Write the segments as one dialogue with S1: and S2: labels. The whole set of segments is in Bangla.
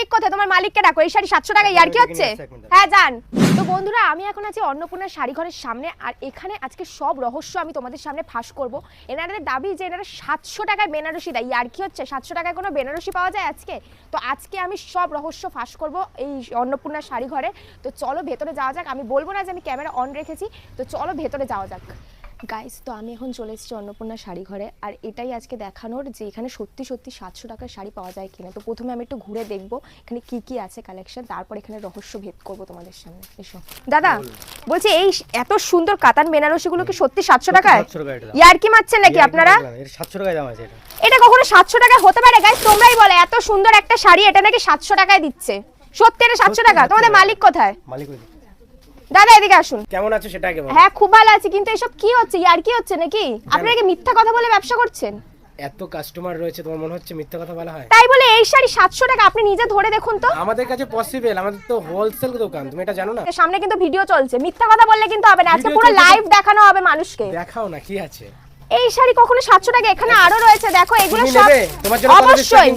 S1: মালিক কোথায়? তোমার মালিককে ডাকো। এই শাড়ি সাতশো টাকা ইয়ার কি হচ্ছে? হ্যাঁ যান। তো বন্ধুরা আমি এখন আছি অন্নপূর্ণা শাড়ি ঘরের সামনে আর এখানে আজকে সব রহস্য আমি তোমাদের সামনে ফাঁস করব। এনাদের দাবি যে এনারা সাতশো টাকায় বেনারসি দেয়। ইয়ার কি হচ্ছে? সাতশো টাকায় কোনো বেনারসি পাওয়া যায় আজকে? তো আজকে আমি সব রহস্য ফাঁস করব এই অন্নপূর্ণা শাড়ি ঘরে। তো চলো ভেতরে যাওয়া যাক। আমি বলব না যে আমি ক্যামেরা অন রেখেছি। তো চলো ভেতরে যাওয়া যাক। গাইস তো আমি এখন চলে এসেছি অন্নপূর্ণা শাড়ি ঘরে। আর এটাই আজকে দেখানোর যে এখানে সত্যি সত্যি সাতশো টাকার শাড়ি পাওয়া যায় কিনা। তো প্রথমে আমি একটু ঘুরে দেখব এখানে কি কি আছে কালেকশন তারপর এখানে রহস্য ভেদ করব তোমাদের সামনে। এসো। দাদা বলছি এই এত সুন্দর কাতান বেনারসিগুলো কি সত্যি সাতশো টাকায়?
S2: 700
S1: ইয়ার কি মারছেন নাকি আপনারা?
S2: সাতশো টাকায় দাম আছে এটা।
S1: কখনো সাতশো টাকায় হতে পারে? গাইস তোমরাই বলে এত সুন্দর একটা শাড়ি এটা নাকি সাতশো টাকায় দিচ্ছে? সত্যি এটা সাতশো টাকা? তোমাদের মালিক কোথায়?
S2: মালিক।
S1: দাদা এদিকে আসুন।
S2: কেমন আছো সেটা আগে বলো।
S1: হ্যাঁ খুব ভালো আছি কিন্তু এসব কি হচ্ছে? ইয়ার কি হচ্ছে নাকি? আপনারা কি মিথ্যা কথা বলে ব্যবসা করছেন?
S2: এত কাস্টমার রয়েছে তোমার মনে হচ্ছে মিথ্যা কথা বলা হয়?
S1: তাই বলে এই শাড়ি সাতশো টাকা আপনি নিজে ধরে দেখুন তো।
S2: আমাদের কাছে পসিবল আমাদের তো হোলসেল দোকান তুমি এটা জানো না?
S1: সামনে কিন্তু ভিডিও চলছে মিথ্যা কথা বললে কিন্তু হবে না আজকে পুরো লাইভ দেখানো হবে মানুষকে।
S2: দেখাও না কি আছে?
S1: এই শাড়ি কখনো সাতশো টাকা? এখানে আরও রয়েছে দেখো এগুলো সব
S2: তোমার জন্য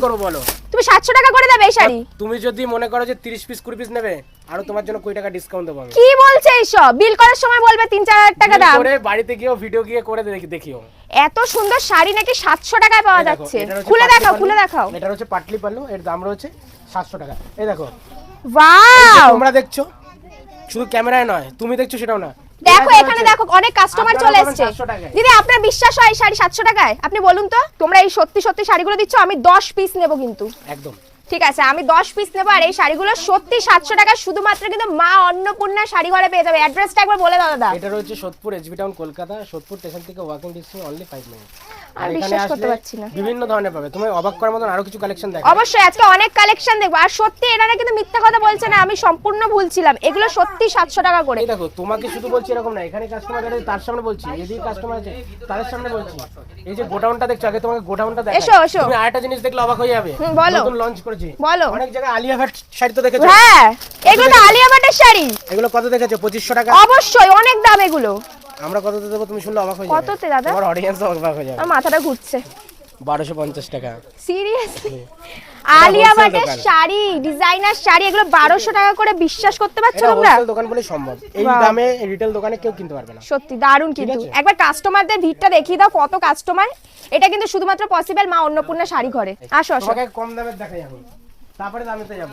S2: কত বলো।
S1: তুমি সাতশো টাকা করে দেবে এই শাড়ি?
S2: তুমি যদি মনে করো যে 30 পিস 20 পিস নেবে আরও তোমার জন্য কুড়ি টাকা ডিসকাউন্ট দেবো আমি।
S1: কি বলছে এইসব? বিল করার সময় বলবে তিন চার হাজার টাকা দাম।
S2: করে বাড়িতে গিয়েও ভিডিও গিয়ে করে দেখি দেখিও।
S1: এত সুন্দর শাড়ি নাকি সাতশো টাকায় পাওয়া যাচ্ছে। খুলে দেখাও খুলে দেখাও।
S2: এটার হচ্ছে পাটলি পাল্লু এর দাম রয়েছে সাতশো টাকা। এই দেখো।
S1: ওয়াও!
S2: তোমরা দেখছ শুধু ক্যামেরায় নয় তুমি দেখছ সেটাও না।
S1: দেখো
S2: এখানে
S1: দেখো অনেক কাস্টমার চলে এসেছে।
S2: 700
S1: দিদি আপনার বিশ্বাস হয় শাড়ি সাতশো টাকায়? আপনি বলুন তো তোমরা এই সত্যি সত্যি শাড়িগুলো দিচ্ছ আমি দশ পিস নেব কিন্তু।
S2: একদম।
S1: ঠিক আছে আমি দশ পিস নেব আর এই শাড়িগুলো সত্যি সাতশো টাকা শুধুমাত্র কিন্তু মা অন্নপূর্ণা শাড়ি ঘরে পেয়ে যাবে। অ্যাড্রেসটা একবার বলে দাও দাদা।
S2: এটা রয়েছে Sodepur SB town Kolkata Sodepur station থেকে ওয়াকিং ডিস্টেন্স অনলি 5 মিনিট
S1: আর বিশ্বাস করতে পারছি না।
S2: বিভিন্ন ধরনের পাবে। তুমি অবাক করার মতন আরও কিছু কালেকশন দেখো
S1: অবশ্যই আজকে অনেক কালেকশন দেখব। আর সত্যি এনারা কিন্তু মিথ্যা কথা বলছে না আমি সম্পূর্ণ ভুলছিলাম। এগুলো সত্যি সাতশো টাকা করে।
S2: এই দেখো তোমাকে শুধু বলছি এরকম না এখানে কাস্টমার আছে তার সামনে বলছি এদিকে কাস্টমার আছে তাদের সামনে বলছি। এই যে গোডাউনটা দেখছ আগে তোমাকে গোডাউনটা দেখাই।
S1: এসো, এসো।
S2: তুমি আরেকটা জিনিস দেখলে অবাক হয়ে যাবে।
S1: বলো।
S2: নতুন লঞ্চ করেছি?
S1: বলো।
S2: অনেক জায়গায় আলিয়া ভাট শাড়ি তো দেখেছ?
S1: হ্যাঁ এগুলো তো আলিয়া ভাটের শাড়ি।
S2: এগুলো কত দেখেছ? 2500 টাকা?
S1: অবশ্যই অনেক দাম এগুলো।
S2: আমরা দেবো তুমি শুনলে অবাক হয়ে যাবে।
S1: কততে দাদা?
S2: তোমার অডিয়েন্স অবাক হয়ে যাবে।
S1: আমার মাথাটা ঘুরছে।
S2: 1250 টাকা।
S1: সিরিয়াসলি আলিয়া ভাটের শাড়ি ডিজাইনার শাড়ি এগুলো বারোশো টাকা করে বিশ্বাস করতে পারছ তোমরা?
S2: হোলসেল দোকান বলে সম্ভব। এই দামে রিটেল দোকানে কেউ কিনতে পারবে না।
S1: সত্যি দারুণ কিন্তু। একবার কাস্টমারদের ভিড়টা দেখিয়ে দাও কত কাস্টমার এটা কিন্তু শুধুমাত্র পসিবল মা অন্নপূর্ণা শাড়ি ঘরে। আসো আসো।
S2: তোমাকে কম দামের দেখাই এখন তারপরে দামেতে যাব।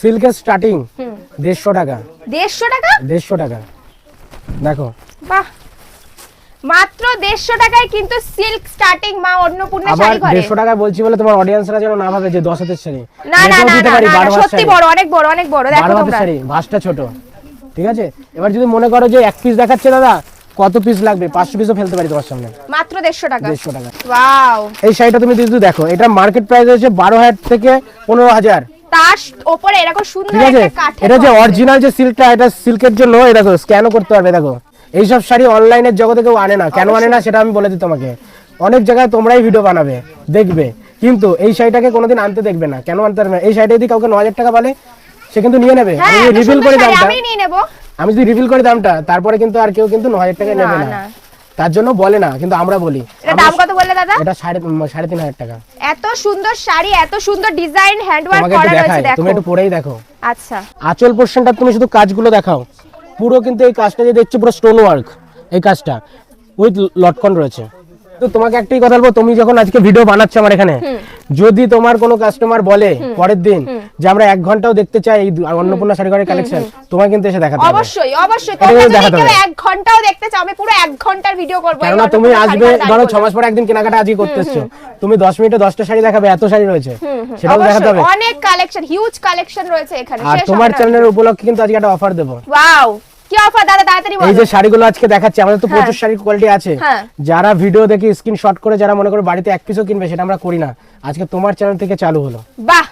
S2: সিল্কের স্টার্টিং দেড়শো টাকা।
S1: দেড়শো টাকা?
S2: দেড়শো টাকা। দেখো।
S1: বাহ। মাত্র দেড়শো টাকায় কিন্তু সিল্ক স্টার্টিং মা অন্নপূর্ণা শাড়ি ঘরে।
S2: দেড়শো টাকা বলছি বলে তোমার অডিয়েন্সরা যেন না ভাবে যে দশ হাতের শাড়ি।
S1: না না না সত্যি বড় অনেক বড় অনেক বড়। দেখো তোমরা।
S2: শাড়ি ভাঁজটা ছোট। ঠিক আছে? এবার যদি মনে করো যে এক পিস দেখাচ্ছে দাদা কত পিস লাগবে? পাঁচশো পিসও ফেলতে পারি তোমার সামনে।
S1: মাত্র দেড়শো টাকা।
S2: দেড়শো টাকা।
S1: ওয়াও।
S2: এই শাড়িটা তুমি যদি দেখো এটা মার্কেট প্রাইস হচ্ছে বারো হাজার থেকে পনেরো হাজার।
S1: তার ওপরে এরকম সুন্দর একটা কাঠের
S2: এটা যে অরিজিনাল যে সিল্কটা এটা সিল্কের জন্য এই দেখো স্ক্যানও করতে পারবে দেখো। এইসব শাড়ি অনলাইনের জগতে কেউ আনে না। কেন আনে না সেটা আমি বলে দিই তোমাকে। অনেক জায়গায় তোমরাই ভিডিও বানাবে দেখবে। কিন্তু এই শাড়িটাকে কোনোদিন আনতে দেখবে না। কেন আনতে পারবে না? এই শাড়িটা যদি কাউকে ন হাজার টাকা বলে সে কিন্তু নিয়ে নেবে।
S1: হ্যাঁ
S2: আমি রিভিল করে দামটা
S1: আমি নিয়ে নেব।
S2: আমি যদি রিভিল করে দামটা তারপরে কিন্তু আর কেউ কিন্তু ন হাজার টাকা নেবে
S1: না।
S2: তার জন্য বলে না কিন্তু আমরা বলি।
S1: এটা দাম কত বললে দাদা?
S2: এটা সাড়ে সাড়ে তিন হাজার টাকা।
S1: এত সুন্দর শাড়ি এত সুন্দর ডিজাইন হ্যান্ডওয়ার্ক করা রয়েছে
S2: দেখাই তুমি একটু পরেই দেখো।
S1: আচ্ছা।
S2: আঁচল পোর্শনটা তুমি শুধু কাজগুলো দেখাও। পুরো কিন্তু এই কাজটা যে দেখছ পুরো স্টোন ওয়ার্ক এই কাজটা। উইথ লটকন রয়েছে। তো তোমাকে একটাই কথা বলব তুমি যখন আজকে ভিডিও বানাচ্ছ আমার এখানে যদি তোমার কোনো কাস্টমার বলে পরের দিন যে আমরা এক ঘন্টাও দেখতে চাই এই অন্নপূর্ণা শাড়ি ঘরের কালেকশন তোমার কিন্তু এসে দেখাতে হবে।
S1: অবশ্যই অবশ্যই। তোমরা যদি কেউ এক ঘন্টাও দেখতে চাও আমি পুরো এক ঘণ্টার ভিডিও করব
S2: কেননা তুমি আসবে ধরো
S1: দাঁড়িয়ে
S2: ছ মাস পরে একদিন কেনাকাটা আজকে করতে এসছো তুমি দশ মিনিটে দশটা শাড়ি দেখাবে এত শাড়ি রয়েছে। সেটাও দেখাতে হবে।
S1: অনেক কালেকশন হিউজ কালেকশন রয়েছে এখানে
S2: আর তোমার চ্যানেলের উপলক্ষে কিন্তু আজকে একটা অফার দেবো।
S1: ওয়াও কি অফার দাদা তাড়াতাড়ি
S2: এই যে শাড়িগুলো আজকে দেখাচ্ছি আমাদের তো প্রচুর শাড়ির কোয়ালিটি আছে।
S1: হ্যাঁ।
S2: যারা ভিডিও দেখে স্ক্রিনশট করে যারা মনে করে বাড়িতে এক পিসও কিনবে সেটা আমরা করি না। আজকে তোমার চ্যানেল থেকে চালু হলো।
S1: বাহ!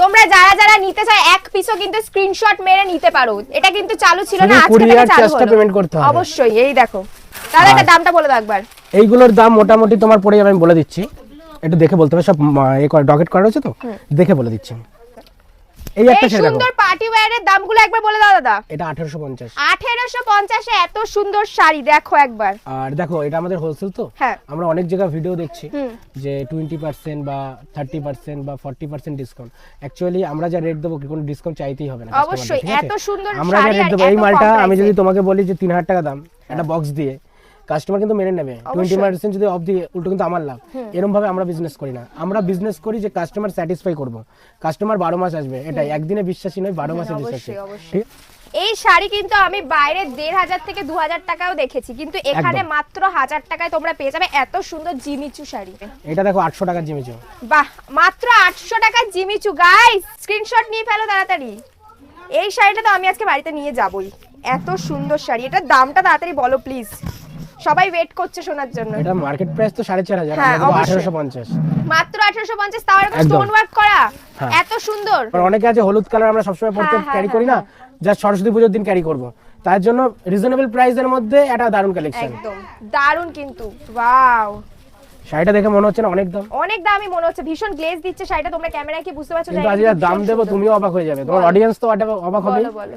S1: তোমরা যারা যারা নিতে চাও এক পিসও কিন্তু স্ক্রিনশট মেরে নিতে পারো। এটা কিন্তু চালু ছিল না আজকে থেকে চালু হলো।
S2: payment করতে হবে।
S1: অবশ্যই এই দেখো। তাহলে এটা দামটা বলে দাও একবার।
S2: এইগুলোর দাম মোটামুটি তোমার পড়ে যাবে আমি বলে দিচ্ছি। একটু দেখে বলতে হবে সব ডকেট করা রয়েছে তো? দেখে বলে দিচ্ছি এই একটা
S1: এই
S2: শাড়ি দেখো।
S1: সুন্দর পার্টি ওয়্যারের দামগুলো একবার বলে দাও দাদা।
S2: এটা আঠারোশো পঞ্চাশ।
S1: আঠেরোশো পঞ্চাশে এত সুন্দর শাড়ি দেখো একবার।
S2: আর দেখো এটা আমাদের হোলসেল তো।
S1: হ্যাঁ।
S2: আমরা অনেক জায়গায় ভিডিও দেখছি যে টোয়েন্টি পার্সেন্ট বা থার্টি পার্সেন্ট বা ফর্টি পার্সেন্ট ডিসকাউন্ট অ্যাকচুয়ালি আমরা যা রেট দেবো কোনো ডিসকাউন্ট চাইতেই হবে না
S1: অবশ্যই এত সুন্দর
S2: আমরা যা রেট দেবো এই মালটা আমি যদি তোমাকে বলি যে তিন হাজার টাকা দাম একটা বক্স দিয়ে কাস্টমার কিন্তু মেনে নেবে। টোয়েন্টি পার্সেন্ট যদি অফ দিয়ে উল্টো কিন্তু আমার লাভ। এরকম ভাবে আমরা বিজনেস করি না। আমরা বিজনেস করি যে কাস্টমার স্যাটিসফাই করব। কাস্টমার বারো মাস আসবে এটা একদিনে বিশ্বাসী নয় বারো মাসে বিশ্বাসী। ঠিক?
S1: এই শাড়ি কিন্তু আমি বাইরে দেড় হাজার থেকে দু হাজার টাকাও দেখেছি কিন্তু এখানে মাত্র হাজার টাকায় তোমরা পেয়ে যাবে এত সুন্দর জিমিচু শাড়ি।
S2: এটা দেখো আটশো টাকার জিমেছো
S1: বাহ মাত্র আটশো টাকার জিমিচু। গাইস স্ক্রিনশট নিয়ে ফেলো তাড়াতাড়ি। এই শাড়িটা তো আমি আজকে বাড়িতে নিয়ে যাবই। এত সুন্দর শাড়ি। এটার দামটা তাড়াতাড়ি বলো প্লিজ সবাই ওয়েট করছে শোনার জন্য।
S2: এটা মার্কেট প্রাইস তো সাড়ে চার হাজার
S1: হ্যাঁ, মাত্র আঠারোশো পঞ্চাশ তাও এরকম স্টোন ওয়ার্ক করা?
S2: হ্যাঁ।
S1: এত সুন্দর।
S2: আর অনেকে আছে হলুদ কালার আমরা সবসময় পড়তে ক্যারি
S1: হ্যাঁ,
S2: করি না যা সরস্বতী পুজোর দিন ক্যারি করব। তার জন্য রিজনেবল প্রাইসের মধ্যে একটা দারুণ কালেকশন
S1: একদম। দারুণ কিন্তু। ওয়াও
S2: শাড়িটা দেখে মনে হচ্ছে না অনেক দাম?
S1: অনেক দামই মনে হচ্ছে। ভীষণ গ্লেজ দিচ্ছে শাড়িটা। তোমরা ক্যামেরায় কি বুঝতে পারছ
S2: কিন্তু আজ
S1: না,
S2: যা দাম দেবো তুমিও অবাক হয়ে যাবে। তোমার। অডিয়েন্স তো অবাক- অবাক হবে
S1: বলো, বলো।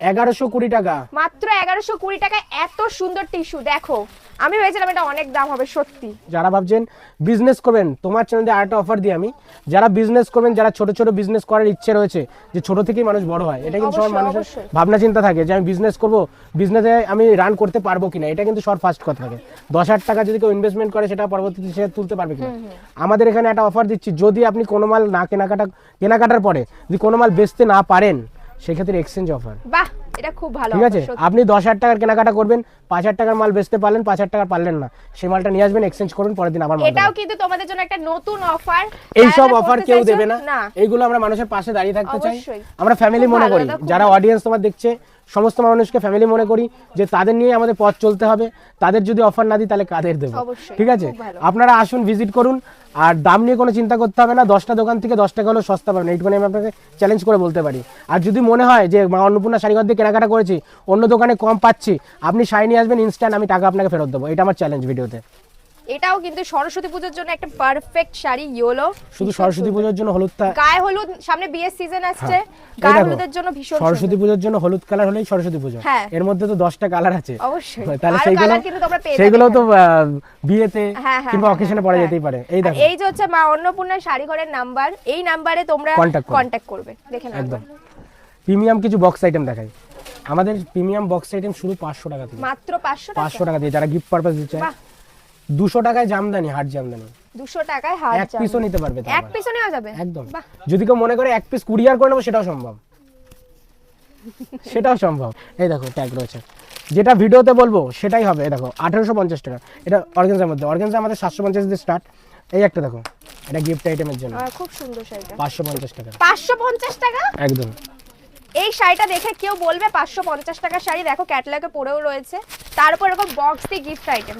S2: এগারোশো কুড়ি টাকা।
S1: মাত্র এগারোশো কুড়ি টাকায় এত সুন্দর টিস্যু দেখো। আমি ভেবেছিলাম এটা অনেক দাম হবে সত্যি।
S2: যারা ভাবছেন বিজনেস করবেন তোমার চ্যানেলে আরেকটা অফার দিই আমি। যারা বিজনেস করবেন যারা ছোট ছোট বিজনেস করার ইচ্ছে রয়েছে যে ছোট থেকেই মানুষ বড় হয় এটা কিন্তু সবার
S1: অবশ্যই,
S2: মানুষের ভাবনা চিন্তা থাকে যে আমি বিজনেস করব বিজনেসে আমি রান করতে পারব কিনা এটা কিন্তু সবার ফার্স্ট কথা থাকে। দশ হাজার টাকা যদি কেউ ইনভেস্টমেন্ট করে সেটা পরবর্তীতে সে তুলতে পারবে কিনা। আমাদের এখানে একটা অফার দিচ্ছি যদি আপনি কোনো মাল না কেনাকাটা কেনাকাটার পরে যদি কোনো মাল বেচতে না পারেন সেক্ষেত্রে এক্সচেঞ্জ অফার
S1: বাহ এটা খুব ভালো
S2: ঠিক আছে? আপনি দশ হাজার টাকার কেনাকাটা করবেন পাঁচ হাজার টাকার মাল বেচতে পারলেন পাঁচ হাজার টাকা পারলেন না। সেই মালটা নিয়ে আসবেন এক্সচেঞ্জ করুন পরের দিন আবার
S1: এটাও কিন্তু তোমাদের জন্য একটা নতুন অফার
S2: এই সব অফার কেউ দেবে না। এইগুলো আমরা মানুষের পাশে দাঁড়িয়ে থাকতে চাই। আমরা ফ্যামিলি মনে করি। যারা অডিয়েন্স তোমার দেখছে সমস্ত মানুষকে ফ্যামিলি মনে করি যে তাদের নিয়ে আমাদের পথ চলতে হবে। তাদের যদি অফার না দিই তাহলে কাদের দেবো? ঠিক আছে? আপনারা আসুন ভিজিট করুন। আর দাম নিয়ে কোনো চিন্তা করতে হবে না। দশটা দোকান থেকে দশ টাকা হলেও সস্তা পাবেন। এইটুকুনি আমি আপনাকে চ্যালেঞ্জ করে বলতে পারি। আর যদি মনে হয় যে মা অন্নপূর্ণা শাড়িঘর দিয়ে কেনাকাটা করেছি অন্য দোকানে কম পাচ্ছি আপনি শাড়ি নিয়ে আসবেন ইনস্ট্যান্ট আমি টাকা আপনাকে ফেরত দেবো। এটা আমার চ্যালেঞ্জ ভিডিওতে
S1: এটাও কিন্তু সরস্বতী পূজার জন্য একটা পারফেক্ট শাড়ি ইয়েলো
S2: শুধু সরস্বতী পূজার জন্য হলুদটা
S1: গায়ে হলুদ সামনে বিয়ের সিজন
S2: হ্যাঁ। আসছে
S1: গায়ে হলুদের জন্য ভীষণ
S2: সরস্বতী পূজার জন্য হলুদ কালার হলেই সরস্বতী পূজা।
S1: হ্যাঁ।
S2: এর মধ্যে তো 10টা কালার আছে।
S1: অবশ্যই।
S2: তাহলে সেইগুলো সেইগুলো তো বিয়েতে
S1: হ্যাঁ,
S2: কিংবা অকেশনে পরা যেতেই পারে। এই দেখো।
S1: এই যে হচ্ছে মা অন্নপূর্ণা শাড়ি ঘরের নাম্বার এই নম্বরে তোমরা
S2: কন্টাক্ট করবে।
S1: দেখেন
S2: একদম। প্রিমিয়াম কিছু বক্স আইটেম দেখাই। আমাদের প্রিমিয়াম বক্স আইটেম শুরু 500 টাকা থেকে।
S1: মাত্র 500 টাকা।
S2: 500 টাকা দিয়ে যারা গিফট পারপাস দিতে
S1: চায়।
S2: 200 টাকায় জামদানি হাট জামদানি।
S1: 200 টাকায় হাট
S2: এক পিসও নিতে পারবে
S1: এক পিসও নেওয়া যাবে?
S2: একদম। যদি কেউ মনে করে এক পিস কুরিয়ার করে নেব সেটাও সম্ভব। সেটাও সম্ভব। এই দেখো ট্যাগ রয়েছে। যেটা ভিডিওতে বলব সেটাই হবে। দেখো আঠেরোশো পঞ্চাশ টাকা। এটা অর্গেন্সার মধ্যে। আমাদের সাতশো পঞ্চাশ দিয়ে স্টার্ট এই একটা দেখো এটা গিফট আইটেমের জন্য।
S1: খুব সুন্দর
S2: টাকা।
S1: 550 টাকা?
S2: একদম।
S1: এই শাড়িটা দেখে কেউ বলবে 550 টাকা শাড়ি। দেখো ক্যাটালগে পড়েও রয়েছে। তারপর এরকম বক্স দিয়ে গিফট আইটেম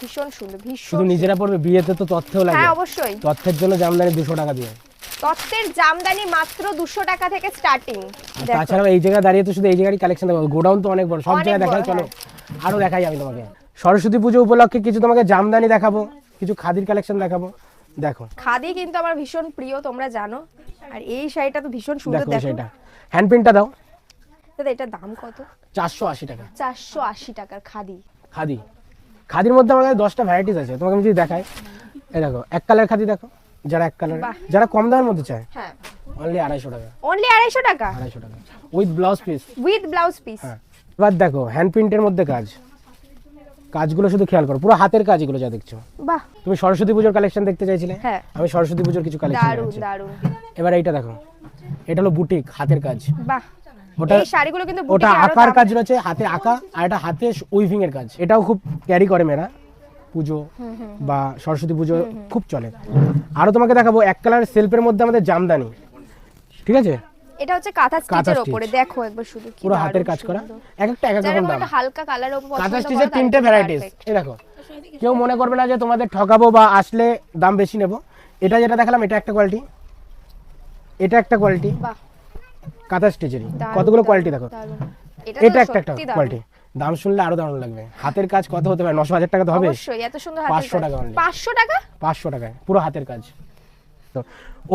S1: ভীষণ সুন্দর ভীষণ
S2: শুধু নিজেরা পড়বে বিয়েতে তো তথ্যও লাগে।
S1: হ্যাঁ অবশ্যই।
S2: তথ্যের জন্য জামদানি দুশো টাকা দিয়ে।
S1: তত্ত্বের জামদানি মাত্র দুশো টাকা থেকে স্টার্টিং
S2: আর তাছাড়াও এই জায়গায় দাঁড়িয়ে তো শুধু এই জায়গায় কালেকশন গোডাউন তো অনেক বড় সব জায়গায় দেখাই চলো। আরও দেখাই আমি তোমাকে। সরস্বতী পুজো উপলক্ষে কিছু তোমাকে জামদানি দেখাবো কিছু খাদির কালেকশন দেখাবো। দেখো।
S1: খাদি কিন্তু আমার ভীষণ প্রিয় তোমরা জানো। আর এই শাড়িটা তো ভীষণ সুন্দর
S2: দেখো সেটা হ্যান্ড প্রিন্টটা দাও।
S1: দাদা এটার দাম কত?
S2: চারশো আশি টাকা।
S1: চারশো আশি টাকার খাদি।
S2: খাদি। খাদির মধ্যে আমার কাছে দশটা ভ্যারাইটিস আছে। তোমাকে আমি যদি দেখাই এই দেখো এক কালার খাদি দেখো যারা এক কালার যারা কম দামের মধ্যে চায়
S1: হ্যাঁ।
S2: অনলি আড়াইশো টাকা।
S1: অনলি আড়াইশো টাকা?
S2: আড়াইশো টাকা। With blouse piece
S1: with blouse piece
S2: হ্যাঁ। এবার দেখো হ্যান্ড প্রিন্টের মধ্যে কাজ। কাজগুলো শুধু খেয়াল করো পুরো হাতের কাজ এগুলো যা দেখছ।
S1: বাহ।
S2: তুমি সরস্বতী পুজোর কালেকশন দেখতে চাইছিলে?
S1: হ্যাঁ।
S2: আমি সরস্বতী পুজোর কিছু কালেকশন
S1: দারুণ দারুণ
S2: এবার এইটা দেখো এটা হলো বুটিক হাতের কাজ।
S1: বাহ।
S2: ওটা
S1: এই শাড়িগুলো কিন্তু
S2: ওটা আঁকার। কাজ রয়েছে হাতে আঁকা আর এটা হাতে উইভিং এর কাজ। এটাও খুব ক্যারি করে মেয়েরা। পুজো বা সরস্বতী পুজো খুব চলে। আরও তোমাকে দেখাবো এক কালার সেলফের মধ্যে আমাদের জামদানি। ঠিক আছে?
S1: এটা হচ্ছে কাঁথা
S2: কাঁথা
S1: স্টিচের উপরে দেখো একবার শুধু কি
S2: পুরো হাতের কাজ করা। এক একটা এক এক রকম দাম।
S1: হালকা কালার উপর
S2: কাঁথা স্টিচের তিনটে ভ্যারাইটিস এই দেখো কেউ মনে করবে না যে তোমাদের ঠকাবো বা আসলে দাম বেশি নেব। এটা যেটা দেখালাম এটা একটা কোয়ালিটি এটা একটা কোয়ালিটি
S1: বাহ।
S2: কাঁথা স্টিচেরই। কতগুলো কোয়ালিটি দেখো?
S1: এটা
S2: একটা একটা কোয়ালিটি দাম শুনলে আরও দারুণ লাগবে। হাতের কাজ কত হতে পারে? নশো হাজার টাকা তো হবে
S1: অবশ্যই এত সুন্দর হাতের
S2: 500 টাকা।
S1: 500 টাকা?
S2: পাঁচশো টাকায় পুরো হাতের কাজ। তো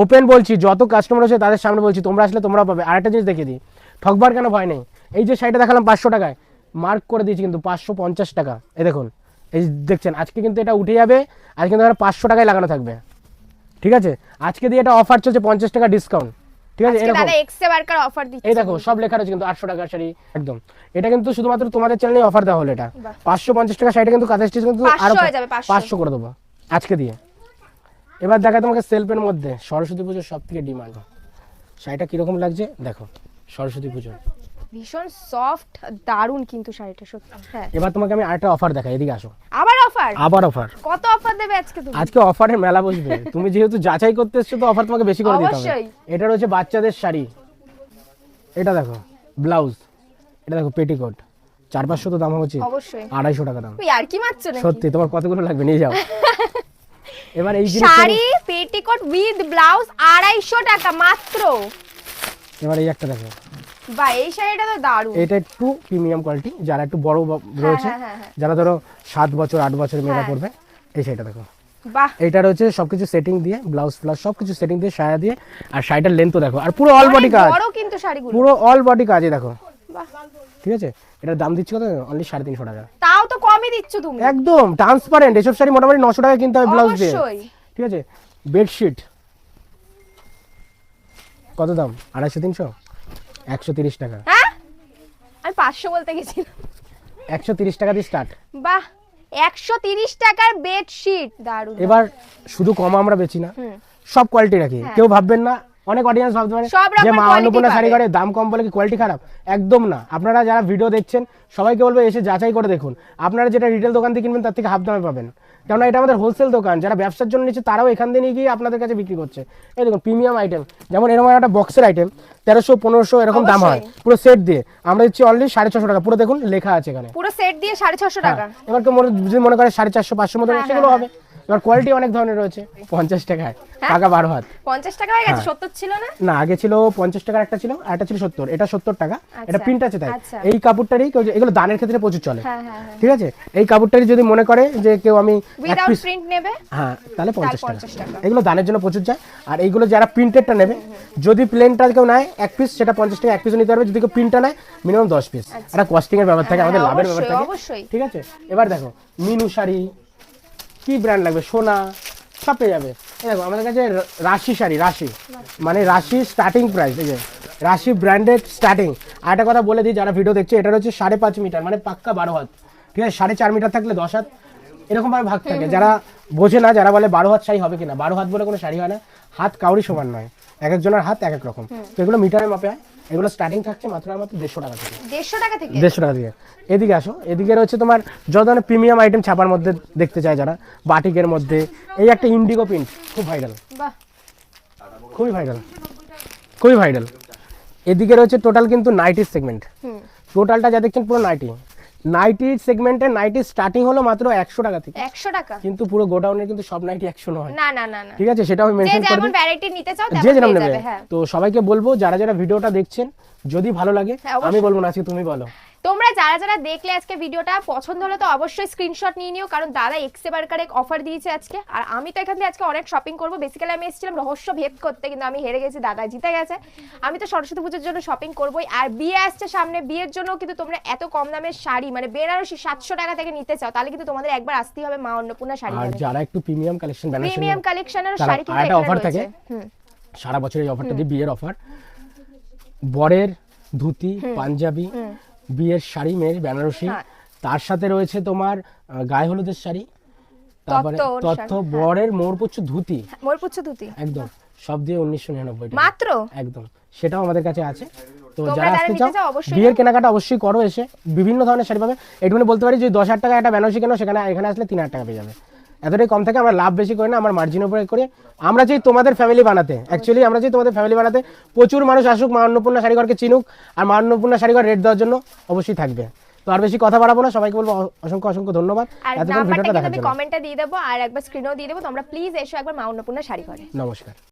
S2: ওপেন বলছি যত কাস্টমার আছে তাদের সামনে বলছি তোমরা আসলে তোমরা পাবে। আর একটা জিনিস দেখিয়ে দিই। ঠকবার কেন ভয় নেই? এই যে শাড়িটা দেখালাম পাঁচশো টাকায় মার্ক করে দিয়েছি কিন্তু পাঁচশো পঞ্চাশ টাকা। এই দেখুন এই দেখছেন আজকে কিন্তু এটা উঠে যাবে আজকে কিন্তু পাঁচশো টাকায় লাগানো থাকবে। ঠিক আছে? আজকে দিয়ে এটা অফার চলছে পঞ্চাশ টাকা ডিসকাউন্ট ঠিক আছে? এরকম
S1: দাদা এক্সে বার্কার অফার দিচ্ছে।
S2: এই দেখো সব লেখা রয়েছে কিন্তু আটশো টাকার শাড়ি একদম। এটা কিন্তু শুধুমাত্র তোমাদের চ্যানেলে অফার দেওয়া হলো এটা।
S1: বাহ।
S2: পাঁচশো পঞ্চাশ টাকা শাড়িটা কিন্তু কাঁথা স্টিচ কিন্তু
S1: আরও 500
S2: পাঁচশো। করে দেবো আজকে দিয়ে। এবার দেখা তোমাকে সেলফের মধ্যে সরস্বতী পুজোর সব থেকে ডিমান্ড শাড়িটা কীরকম লাগছে? দেখো সরস্বতী পুজো
S1: ভীষণ সফট দারুণ কিন্তু শাড়িটা সত্যি। হ্যাঁ।
S2: এবার তোমাকে আমি আরেকটা অফার দেখাই এদিকে আসো।
S1: আবার অফার
S2: আবার অফার
S1: কত অফার দেবে আজকে তুমি?
S2: আজকে অফারের মেলা বসবে। তুমি যেহেতু যাচাই করতে এসছো তো অফার তোমাকে বেশি করে দিতে হবে।
S1: অবশ্যই।
S2: এটা রয়েছে বাচ্চাদের শাড়ি। এটা দেখো ব্লাউজ এটা দেখো পেটিকোট চার পাঁচশো তো দাম হচ্ছে
S1: অবশ্যই।
S2: আড়াইশো টাকা দাম।
S1: তুই আর কি মারছো নাকি?
S2: সত্যি তোমার কতগুলো লাগবে? নিয়ে যাও। এবার এই
S1: শাড়ি পেটিকোট উইথ ব্লাউজ আড়াইশো টাকা মাত্র।
S2: এবার এই একটা দেখো।
S1: বা এই শাড়িটা তো দারুণ
S2: এটা একটু প্রিমিয়াম কোয়ালিটি যারা একটু বড় রয়েছে
S1: হ্যাঁ, হ্যাঁ, হ্যাঁ।
S2: যারা ধরো সাত বছর আট বছর মেয়েরা
S1: হ্যাঁ।
S2: পড়বে এই শাড়িটা দেখো।
S1: বাহ।
S2: এইটা রয়েছে সবকিছু সেটিং দিয়ে ব্লাউজ ফ্লাউজ সবকিছু সেটিং দিয়ে সায়া দিয়ে আর শাড়িটার লেন্থও দেখো আর পুরো অল বডি কাজ।
S1: বড় কিন্তু শাড়িগুলো।
S2: পুরো অল বডি কাজে দেখো।
S1: বাহ।
S2: ঠিক আছে? এটার দাম দিচ্ছি কত? অনলি সাড়ে তিনশো টাকা।
S1: তাও তো কমই দিচ্ছ তুমি।
S2: একদম ট্রান্সপারেন্ট এসব শাড়ি মোটামুটি নশো টাকা কিনতে হবে ব্লাউজ দিয়ে। ঠিক আছে? বেডশিট কত দাম? আড়াইশো তিনশো? একশো তিরিশ টাকা।
S1: হ্যাঁ? আমি পাঁচশো বলতে গেছিলাম।
S2: একশো তিরিশ টাকা দিয়ে স্টার্ট
S1: বাহ একশো তিরিশ টাকার বেডশিট দারুণ
S2: এবার শুধু কম আমরা বেচি না সব কোয়ালিটি রাখি। কেউ ভাববেন না অনেক অডিয়েন্স ভাবতে পারে যে মা অন্নপূর্ণা শাড়ি। করে দাম কম বলে কি কোয়ালিটি খারাপ? একদম না। আপনারা যারা ভিডিও দেখছেন সবাইকে বলব এসে যাচাই করে দেখুন। আপনারা যেটা রিটেল দোকান থেকে কিনবেন তার থেকে হাফ দামে পাবেন। কেননা এটা আমাদের হোলসেল দোকান। যারা ব্যবসার জন্য নিচ্ছে তারাও এখান দিয়ে নিয়ে গিয়ে আপনাদের কাছে বিক্রি করছে। এই দেখুন প্রিমিয়াম আইটেম যেমন এরকম একটা বক্সের আইটেম তেরোশো পনেরোশো এরকম দাম হয়। পুরো সেট দিয়ে। আমরা দিচ্ছি অলরেডি সাড়ে ছশো টাকা। পুরো দেখুন লেখা আছে এখানে।
S1: পুরো সেট দিয়ে সাড়ে ছশো টাকা।
S2: হ্যাঁ, এবার কেউ মনে- যদি মনে করে সাড়ে চারশো পাঁচশো মতো
S1: হ্যাঁ,
S2: সেগুলো
S1: হ্যাঁ,
S2: হবে। এবার কোয়ালিটি অনেক ধরনের রয়েছে। পঞ্চাশ টাকায়।
S1: হ্যাঁ?
S2: টাকা বারো হাত।
S1: পঞ্চাশ টাকা হয়ে গেছে?
S2: হ্যাঁ।
S1: সত্তর ছিল না?
S2: না আগে ছিল পঞ্চাশ টাকার একটা ছিল আর একটা ছিল সত্তর। এটা সত্তর টাকা। এটা
S1: আচ্ছা,
S2: প্রিন্ট আছে তাই।
S1: আচ্ছা।
S2: এই কাপড়টারই কেউ যে- এগুলো দানের ক্ষেত্রে প্রচুর চলে।
S1: হ্যাঁ হ্যাঁ হ্যাঁ।
S2: ঠিক আছে? এই কাপড়টারই যদি মনে করে যে কেউ আমি
S1: প্রিন্ট নেবে?
S2: হ্যাঁ তাহলে পঞ্চাশ টাকা।
S1: 50 টাকা।
S2: এগুলো দানের জন্য প্রচুর যায়। আর এইগুলো যারা প্রিন্টেডটা নেবে যদি প্লেনটা কেউ নেয় এক পিস সেটা পঞ্চাশ টাকা এক পিসও নিতে পারবে। যদি কেউ প্রিন্টটা নেয় মিনিমাম দশ পিস একটা কস্টিং এর ব্যাপার থাকে আমাদের
S1: হ্যাঁ,
S2: লাভের ব্যাপার থাকে। ঠিক আছে? এবার দেখো মিনু শাড়ি কি ব্র্যান্ড লাগবে? সোনা সব পেয়ে যাবে। দেখো আমাদের কাছে রাশি শাড়ি রাশি। মানে রাশি স্টার্টিং প্রাইস এই যে রাশি ব্র্যান্ডেড স্টার্টিং আর একটা কথা বলে দিই যারা ভিডিও দেখছে এটা হচ্ছে সাড়ে পাঁচ মিটার মানে পাক্কা বারো হাত। ঠিক আছে? সাড়ে চার মিটার থাকলে দশ হাত এরকম ভাবে ভাগ থাকে। যারা বোঝে না যারা বলে বারো হাত শাড়ি হবে কিনা বারো হাত বলে কোনো শাড়ি হয় না। হাত কাউরি সমান নয়। এক একজনের হাত এক এক রকম। তো এগুলো মিটারের মাপে হয়। এগুলো স্টার্টিং থাকছে মাত্র আমাদের মাত্র দেড়শো টাকা থেকে।
S1: দেড়শো টাকা থেকে?
S2: দেড়শো টাকা দিয়ে এদিকে আসো এদিকে রয়েছে তোমার যত ধরনের প্রিমিয়াম আইটেম ছাপার মধ্যে দেখতে চায় যারা বাটিকের মধ্যে এই একটা ইন্ডিগো প্রিন্ট খুব ভাইরাল খুবই ভাইরাল খুবই ভাইরাল এদিকে রয়েছে টোটাল কিন্তু নাইটি সেগমেন্ট টোটালটা যা দেখছেন পুরো নাইটি নাইটির সেগমেন্টে নাইটি স্টার্টিং হলো মাত্র একশো টাকা থেকে।
S1: একশো টাকা?
S2: কিন্তু পুরো গোডাউনের কিন্তু সব নাইটি একশো নয়।
S1: না না না না।
S2: ঠিক আছে সেটা আমি
S1: যে
S2: মেনশন করে
S1: যেমন ভ্যারাইটি নিতে চাও
S2: যে
S1: তেমন
S2: যেরকম
S1: পেয়ে
S2: নেবে।
S1: হ্যাঁ।
S2: তো সবাইকে বলব যারা যারা ভিডিওটা দেখছেন যদি ভালো লাগে
S1: হ্যাঁ,
S2: আমি বলব না আজকে তুমি বলো।
S1: তোমরা যারা যারা দেখলে আজকে ভিডিওটা পছন্দ হলে তো অবশ্যই স্ক্রিনশট নিয়ে নিও কারণ দাদা এক্সে বার্কার এক অফার দিয়েছে আজকে। আর আমি তো এখান থেকে আজকে অনেক শপিং করব। বেসিক্যালি আমি এসেছিলাম রহস্য ভেদ করতে কিন্তু আমি হেরে গেছি দাদা জিতে গেছে। আমি তো সরস্বতী পুজোর জন্য শপিং করবোই। আর বিয়ে আসছে সামনে বিয়ের জন্য কিন্তু তোমরা এত কম দামের শাড়ি মানে বেনারসি সাতশো টাকা থেকে নিতে চাও তাহলে কিন্তু তোমাদের একবার আসতেই হবে মা অন্নপূর্ণা শাড়ি
S2: আর যারা একটু প্রিমিয়াম কালেকশন
S1: প্রিমিয়াম কালেকশনের শাড়ি কিন্তু
S2: একটা offer থাকে।
S1: হুম।
S2: সারা বছর এই অফারটা দিই বিয়ের অফার বরের ধুতি পাঞ্জাবি বিয়ের শাড়ি মেয়ের বেনারসি।
S1: হ্যাঁ।
S2: তার সাথে রয়েছে তোমার গায়ে হলুদের শাড়ি তারপরে তথ্য বরের মোরপুচ্ছ ধুতি।
S1: মোর পুচ্ছ ধুতি।
S2: একদম সব দিয়ে উনিশশো নিরানব্বই
S1: মাত্র?
S2: একদম সেটাও আমাদের কাছে আছে। তো যারা আসতে চাও
S1: চাও
S2: বিয়ের কেনাকাটা অবশ্যই করো এসে। বিভিন্ন ধরনের শাড়ি পাবে। এটুকুনি বলতে পারি যে দশ হাজার টাকা একটা বেনারসি কেন সেখানে এখানে আসলে তিন হাজার টাকা পেয়ে যাবে। এতটাই কম থাকে আমরা লাভ বেশি করি না আমার মার্জিন উপরে করে। আমরা চাই তোমাদের ফ্যামিলি বানাতে। অ্যাকচুয়ালি আমরা চাই তোমাদের ফ্যামিলি বানাতে। প্রচুর মানুষ আসুক মা অন্নপূর্ণা শাড়িঘরকে চিনুক আর মা অন্নপূর্ণা শাড়িঘর রেট দেওয়ার জন্য অবশ্যই থাকবে। তো আর বেশি কথা বাড়াবো না সবাইকে বলব অসংখ্য অসংখ্য ধন্যবাদ।
S1: আর
S2: এতক্ষণ ভিডিওটা দেখার জন্য।
S1: কমেন্টে দিয়ে দেবো আর একবার স্ক্রিনেও দিয়ে দেবো তোমরা প্লিজ এসো একবার মা অন্নপূর্ণা শাড়িঘরে।
S2: নমস্কার।